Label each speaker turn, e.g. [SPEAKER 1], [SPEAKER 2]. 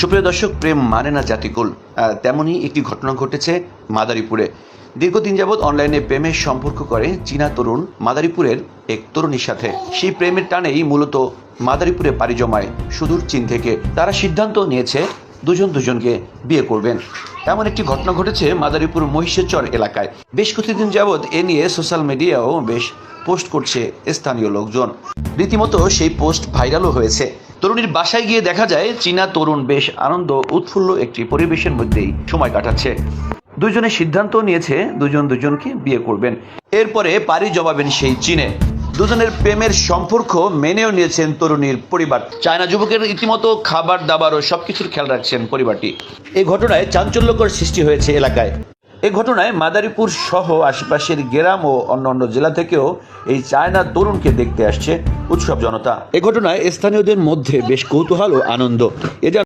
[SPEAKER 1] সুপ্রিয় দর্শক, প্রেম মানে না জাতিকুল। তেমনই একটি ঘটনা ঘটেছে মাদারীপুরে। দীর্ঘদিন যাবৎ অনলাইনে প্রেমের সম্পর্ক করে চীনা তরুণ মাদারীপুরের এক তরুণীর সাথে। সেই প্রেমের টানেই মূলত মাদারীপুরে পাড়ি জমায় সুদূর চীন থেকে। তারা সিদ্ধান্ত নিয়েছে দুজন দুজনকে বিয়ে করবেন। এমন একটি ঘটনা ঘটেছে মাদারীপুর মহিষেচর এলাকায়। বেশ কিছুদিন যাবৎ এ নিয়ে সোশ্যাল মিডিয়াও বেশ পোস্ট করছে স্থানীয় লোকজন। রীতিমতো সেই পোস্ট ভাইরালও হয়েছে। তরুণীর বাসায় গিয়ে দেখা যায়, চীনা তরুণ বেশ আনন্দ উৎফুল্ল একটি পরিবেশের মধ্যেই সময় কাটাচ্ছে। দুজনে সিদ্ধান্ত নিয়েছে, দুজন দুজনকে বিয়ে করবেন। এরপরে পাড়ি জমাবেন সেই চীনে। দুজনের প্রেমের সম্পর্ক মেনেও নিয়েছেন তরুণীর পরিবার। চায়না যুবকের রীতিমতো খাবার দাবার ও সবকিছুর খেয়াল রাখছেন পরিবারটি। এই ঘটনায় চাঞ্চল্যকর সৃষ্টি হয়েছে এলাকায়। এই ঘটনায় মাদারীপুর সহ আশেপাশের গ্রাম ও অন্যান্য জেলা থেকেও এই চায়না তরুণকে দেখতে আসছে উৎসব জনতা। এ ঘটনায় স্থানীয়দের মধ্যে বেশ কৌতূহল ও আনন্দ। এ